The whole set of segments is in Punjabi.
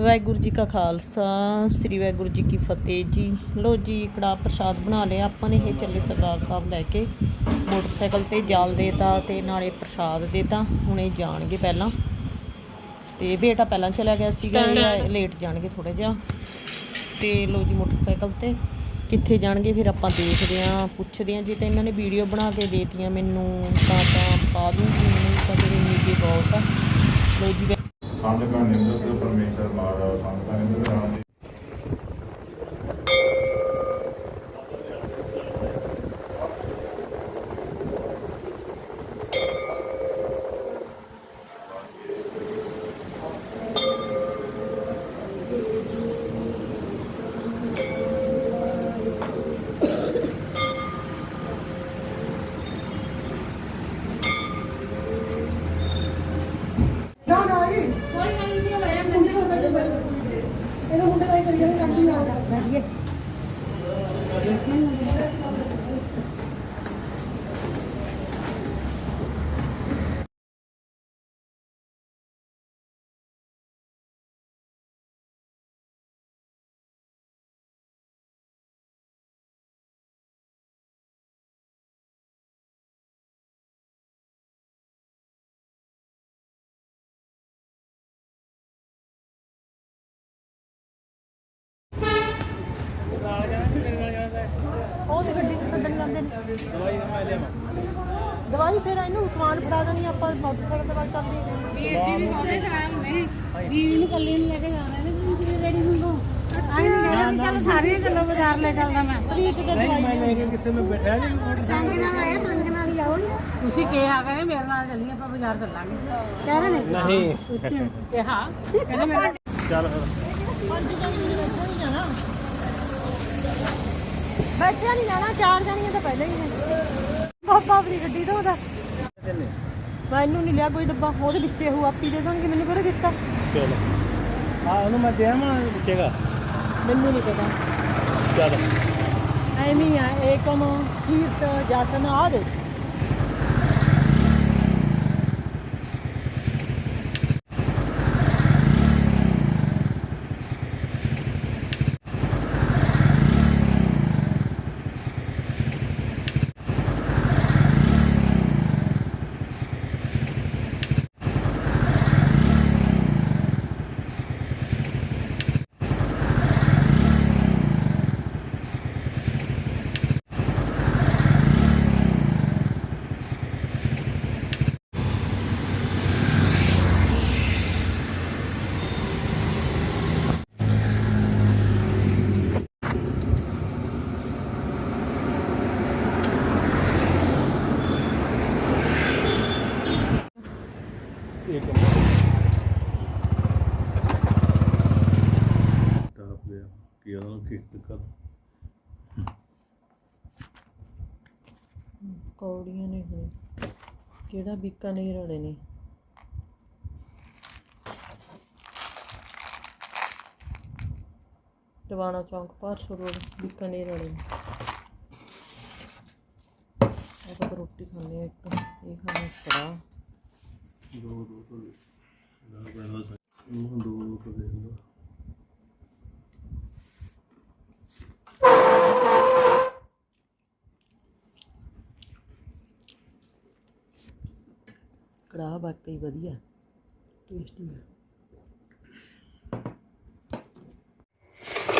ਵਾਹਿਗੁਰੂ ਜੀ ਕਾ ਖਾਲਸਾ ਸ੍ਰੀ ਵਾਹਿਗੁਰੂ ਜੀ ਕੀ ਫਤਿਹ ਜੀ। ਲੋ ਜੀ ਕੜਾ ਪ੍ਰਸ਼ਾਦ ਬਣਾ ਲਿਆ। ਆਪਾਂ ਨੇ ਇਹ ਚੱਲੇ ਸਰਦਾਰ ਸਾਹਿਬ ਲੈ ਕੇ ਮੋਟਰਸਾਈਕਲ ਤੇ ਜਲ ਦੇਤਾ ਤੇ ਨਾਲੇ ਪ੍ਰਸ਼ਾਦ ਦੇਤਾ। ਹੁਣ ਇਹ ਜਾਣਗੇ ਪਹਿਲਾਂ। ਤੇ ਬੇਟਾ ਪਹਿਲਾਂ ਚਲਾ ਗਿਆ ਸੀਗਾ ਇਹ ਲੇਟ ਜਾਣਗੇ ਥੋੜਾ ਜਿਹਾ। ਤੇ ਲੋ ਜੀ ਮੋਟਰਸਾਈਕਲ ਤੇ ਕਿੱਥੇ ਜਾਣਗੇ ਫਿਰ ਆਪਾਂ ਦੇਖਦੇ ਆਂ ਪੁੱਛਦੇ ਆਂ ਜੇ ਤਾਂ ਇਹਨਾਂ ਨੇ ਵੀਡੀਓ ਬਣਾ ਕੇ ਦੇਤੀਆਂ ਮੈਨੂੰ ਤਾਂ ਤਾਂ ਪਾ ਦੂੰਗੀ। ਨਹੀਂ ਤਾਂ ਫਿਰ ਇੰਨੀ ਕੀ ਬਹੁਤ ਆ। ਲੋ ਜੀ ਸੰਤ ਕਾ ਨਿੰਦਕ ਪਰਮੇਸ਼ਰ ਮਾਰਾ ਸੰਤ ਕਾ ਨਿੰਦਕ ਰਾਮ ਜੀ ਨਾ ਨਾ ਇਹ ਕੋਈ ਨਹੀਂ ਹੋਇਆ ਮੁੰਡੇ ਦਾ ਬੈਠੇ ਬੈਠੇ ਇਹਦਾ ਮੁੰਡੇ ਦਾ ਹੀ ਕਰੀ ਜਾਂਦੇ ਕੰਮ ਨਹੀਂ ਆਉਂਦਾ ਬੈਠੀਏ ਉਹ ਤੇ ਗੱਡੀ 'ਚ ਨੇ ਦਵਾਈ ਮੈਂ ਫਿਰ ਇਹਨੂੰ ਸਮਾਨ ਫੜਾ ਦੇਣੀ ਆਪਾਂ ਮੋਟਰਸਾਈਕਲ ਤੇ ਬਾਅਦ ਚੱਲਦੇ ਹਾਂ। ਵੀ ਅਸੀਂ ਵੀ ਉਹਦੇ ਚਾਹ ਨੇ ਦੀਦੀ ਨੂੰ ਕੱਲੀ ਨੂੰ ਲੈ ਕੇ ਜਾਣਾ ਨੇ ਤੁਸੀਂ ਰੈਡੀ ਹੁੰਦੋ ਆਈ ਨਹੀਂ ਕਹਿੰਦਾ ਚੱਲ ਸਾਰੇ ਚੱਲੋ ਬਾਜ਼ਾਰ ਲੈ ਚੱਲਦਾ ਮੈਂ। ਦੇ ਸੰਗ ਨਾਲ ਆਇਆ ਸੰਗ ਨਾਲ ਹੀ ਆਓ ਤੁਸੀਂ ਕਿਹਾ ਕਹਿੰਦੇ ਮੇਰੇ ਨਾਲ ਚੱਲੀ ਆਪਾਂ ਬਾਜ਼ਾਰ ਚੱਲਾਂਗੇ। ਕਹਿ ਰਹੇ ਨੇ? ਨਹੀਂ। ਕਿਹਾ। ਕਹਿੰਦੇ ਮੇਰੇ ਬੈਠਿਆ ਨਹੀਂ ਜਾਣਾ ਚਾਰ ਜਾਣੀਆਂ ਤਾਂ ਪਹਿਲਾਂ ਹੀ ਨੇ। ਬਾਬਾ ਆਪਣੀ ਗੱਡੀ ਤੋਂ ਉਹਦਾ। ਮੈਨੂੰ ਨਹੀਂ ਲਿਆ ਕੋਈ ਡੱਬਾ ਉਹਦੇ ਵਿੱਚ ਉਹ ਆਪੀ ਦੇ ਦੇਣਗੇ ਮੈਨੂੰ ਕਿਹੜਾ ਦਿੱਤਾ? ਚਲੋ। ਆ ਉਹਨੂੰ ਮੈਂ ਦੇਵਾਂ ਪੁੱਛੇਗਾ ਮੈਨੂੰ ਨਹੀਂ ਪਤਾ। ਚਲ। ਐਵੇਂ ਹੀ ਆ ਏਕਮ ਕੀਰਤ ਜਸਨ ਆ ਦੇ। ਇੱਕ ਟਾਪ ਗਿਆ ਕੀ ਉਹਨੂੰ ਕਿਸ਼ਤ ਕਰ ਕੌੜੀਆਂ ਨੇ ਹੁਣ। ਕਿਹੜਾ ਬੀਕਾ ਨਹੀਂ ਰੜੇ ਨੇ? ਟਵਾਣਾ ਚੌਂਕ ਪਾਰਸੋ ਰੋਡ ਬੀਕਾਨੇਰ ਵਾਲੇ ਨੇ। ਆਪਾਂ ਤਾਂ ਰੋਟੀ ਖਾਣੇ ਇੱਕ। ਇਹ ਖਾਣੇ ਕੜਾ ਦੋ ਦੋ ਤੋਂ ਨਾ ਪੈਣਾ ਉਹ ਦੋ ਦੋ ਤੋਂ ਦੇ ਦੋ ਕੜਾਹ ਵਾਕਈ ਵਧੀਆ ਟੇਸਟੀ ਹੈ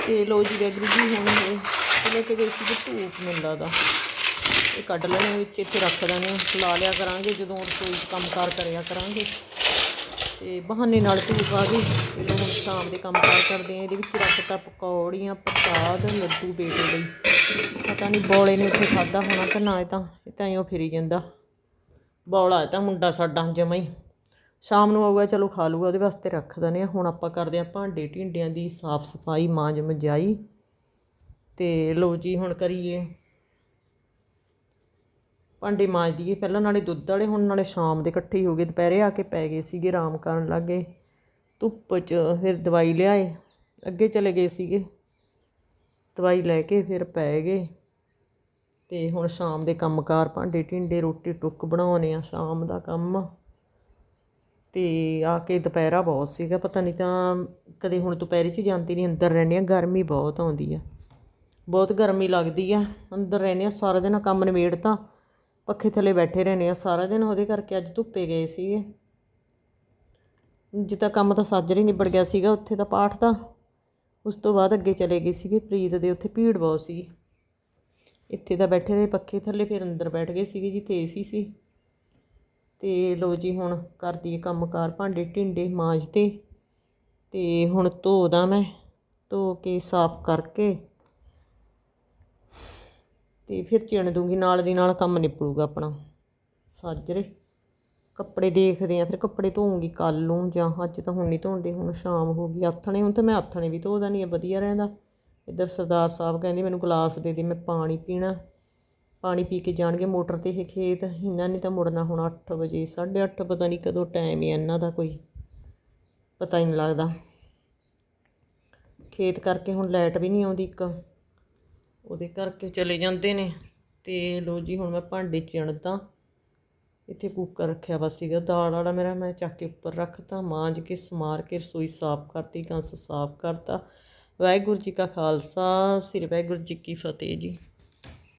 ਤੇ ਲੋ ਜੀ ਵੈਗਰੂ ਜੀ, ਹੁਣ ਇਹ ਲੈ ਕੇ ਗਈ ਸੀ ਧੂਪ ਮੈਨੂੰ ਲੱਗਦਾ ਇਹ ਕੱਢ ਲੈਣੇ, ਵਿੱਚ ਇੱਥੇ ਰੱਖ ਦੇਣੇ ਲਾ ਲਿਆ ਕਰਾਂਗੇ, ਜਦੋਂ ਰਸੋਈ 'ਚ ਕੰਮਕਾਰ ਕਰਿਆ ਕਰਾਂਗੇ। ਤੇ ਬਹਾਨੇ ਨਾਲ ਧੂਪ ਆ ਗਈ ਜਦੋਂ ਹੁਣ ਸ਼ਾਮ ਦੇ ਕੰਮਕਾਰ ਕਰਦੇ ਆ ਇਹਦੇ ਵਿੱਚ ਰੱਖਤਾ ਪਕੌੜੀਆਂ, ਪ੍ਰਸਾਦ, ਲੱਡੂ ਬੇਟੇ ਲਈ। ਪਤਾ ਨਹੀਂ ਬੋਲੇ ਨੇ ਉੱਥੇ ਖਾਦਾ ਹੋਣਾ ਕਿ ਨਾ, ਇਹ ਤਾਂ ਇਹ ਤਾਂ ਇਉਂ ਫਿਰੀ ਜਾਂਦਾ। ਬੌਲਾ ਤਾਂ ਮੁੰਡਾ ਸਾਡਾ ਜਮਾ ਹੀ। ਸ਼ਾਮ ਨੂੰ ਆਊਗਾ, ਚਲੋ ਖਾ ਲੂਗਾ ਉਹਦੇ ਵਾਸਤੇ ਰੱਖ ਦਨੇ ਆ ਹੁਣ ਆਪਾਂ ਕਰਦੇ ਆ ਭਾਂਡੇ ਢਿੰਡਿਆਂ ਦੀ ਸਾਫ਼ ਸਫ਼ਾਈ, ਮਾਂਜ ਮਜਾਈ। ਤੇ ਲੋ ਜੀ, ਹੁਣ ਕਰੀਏ ਭਾਂਡੇ ਮਾਂਜਦੀਏ ਪਹਿਲਾਂ ਨਾਲੇ ਦੁੱਧ ਵਾਲੇ, ਹੁਣ ਨਾਲੇ ਸ਼ਾਮ ਦੇ ਇਕੱਠੇ ਹੋ ਗਏ। ਦੁਪਹਿਰੇ ਆ ਕੇ ਪੈ ਗਏ ਸੀਗੇ, ਆਰਾਮ ਕਰਨ ਲੱਗ। ਗਏ ਧੁੱਪ 'ਚ ਫਿਰ ਦਵਾਈ ਲਿਆਏ। ਅੱਗੇ ਚਲੇ ਗਏ ਸੀਗੇ। ਦਵਾਈ ਲੈ ਕੇ ਫਿਰ ਪੈ ਗਏ। ਤੇ ਹੁਣ ਸ਼ਾਮ ਦੇ ਕੰਮਕਾਰ, ਭਾਂਡੇ ਢਿੰਡੇ ਰੋਟੀ ਟੁੱਕ ਬਣਾਉਣੇ ਆ ਸ਼ਾਮ ਦਾ ਕੰਮ। ਤੇ ਆ ਕੇ ਦੁਪਹਿਰਾ ਬਹੁਤ ਸੀਗਾ। ਪਤਾ ਨਹੀਂ ਤਾਂ ਕਦੇ ਹੁਣ ਦੁਪਹਿਰੇ 'ਚ ਜਾਂਦੀ ਨਹੀਂ, ਅੰਦਰ ਰਹਿੰਦੇ ਆ ਗਰਮੀ ਬਹੁਤ ਆਉਂਦੀ ਆ। ਬਹੁਤ ਗਰਮੀ ਲੱਗਦੀ ਆ। ਅੰਦਰ ਰਹਿੰਦੇ ਆ ਸਾਰਾ ਦਿਨ ਕੰਮ ਨਿਬੇੜਤਾ। ਪੱਖੇ ਥੱਲੇ ਬੈਠੇ ਰਹਿੰਦੇ ਆ, ਸਾਰਾ ਦਿਨ ਉਹਦੇ ਕਰਕੇ ਅੱਜ ਧੁੱਪੇ ਗਏ ਸੀਗੇ। ਜਿੱਦਾਂ ਕੰਮ ਤਾਂ ਸਾਜਰ ਹੀ ਨਿਬੜ ਗਿਆ ਸੀਗਾ ਉੱਥੇ ਦਾ ਪਾਠ ਦਾ ਉਸ ਤੋਂ ਬਾਅਦ ਅੱਗੇ ਚਲੇ ਗਏ ਸੀਗੇ, ਪ੍ਰੀਤ ਦੇ ਉੱਥੇ ਭੀੜ ਬਹੁਤ ਸੀ ਇੱਥੇ ਤਾਂ ਬੈਠੇ ਰਹੇ, ਪੱਖੇ ਥੱਲੇ ਫਿਰ ਅੰਦਰ ਬੈਠ ਗਏ ਸੀਗੇ ਜੀ, ਤੇ ਏਸੀ ਸੀ। ਤੇ ਲੋ ਜੀ, ਹੁਣ ਕਰਦੀ ਹੈ ਕੰਮਕਾਰ ਭਾਂਡੇ ਢਿੰਡੇ ਮਾਂਜਤੇ ਤੇ। ਹੁਣ ਧੋਦਾ ਮੈਂ, ਧੋ ਕੇ ਸਾਫ਼ ਕਰਕੇ ਤੇ ਫਿਰ ਚਿਣ ਦੂੰਗੀ, ਨਾਲ ਦੀ ਨਾਲ ਕੰਮ ਨਿਪੜੂਗਾ ਆਪਣਾ। ਸਾਜਰੇ ਕੱਪੜੇ ਦੇਖਦੇ ਆ, ਫਿਰ ਕੱਪੜੇ ਧੋਉਂਗੀ ਕੱਲ ਨੂੰ, ਜਾਂ ਅੱਜ ਤਾਂ ਹੁਣ ਨਹੀਂ ਧੋਂਦੇ, ਹੁਣ ਸ਼ਾਮ ਹੋ ਗਈ। ਆਥਣੇ ਹੁਣ ਤਾਂ ਮੈਂ ਆਥਣੇ ਵੀ ਧੋ ਨਹੀਂ ਆ ਵਧੀਆ ਰਹਿੰਦਾ। ਇੱਧਰ ਸਰਦਾਰ ਸਾਹਿਬ ਕਹਿੰਦੇ, ਮੈਨੂੰ ਗਲਾਸ ਦੇ ਦੇ, ਮੈਂ ਪਾਣੀ ਪੀਣਾ ਪਾਣੀ ਪੀ ਕੇ ਜਾਣਗੇ ਮੋਟਰ ਤੇ ਇਹ ਖੇਤ। ਇਹਨਾਂ ਨੇ ਤਾਂ ਮੁੜਨਾ ਹੁਣ 8 ਵਜੇ 8:30 ਪਤਾ ਨਹੀਂ ਕਦੋਂ ਟਾਈਮ ਹੈ ਇਹਨਾਂ ਦਾ ਕੋਈ। ਪਤਾ ਹੀ ਨਹੀਂ ਲੱਗਦਾ। ਖੇਤ ਕਰਕੇ ਹੁਣ ਲਾਈਟ ਵੀ ਨਹੀਂ ਆਉਂਦੀ ਇੱਕ। ਉਹਦੇ ਕਰਕੇ ਚਲੇ ਜਾਂਦੇ ਨੇ। ਤੇ ਲੋ ਜੀ, ਹੁਣ ਮੈਂ ਭਾਂਡੇ ਚਿਣਦਾ। ਇੱਥੇ ਕੁੱਕਰ ਰੱਖਿਆ ਵਾ ਸੀਗਾ। ਦਾਲ ਵਾਲਾ ਮੇਰਾ ਮੈਂ ਚੱਕ ਕੇ ਉੱਪਰ ਰੱਖਤਾ, ਮਾਂਜ ਕੇ, ਸਮਾਰ ਕੇ, ਰਸੋਈ ਸਾਫ਼ ਕਰਤੀ, ਕੰਸ ਸਾਫ਼ ਕਰਤਾ। ਵਾਹਿਗੁਰੂ ਜੀ ਕਾ ਖਾਲਸਾ, ਸ੍ਰੀ ਵਾਹਿਗੁਰੂ ਜੀ ਕੀ ਫਤਿਹ ਜੀ।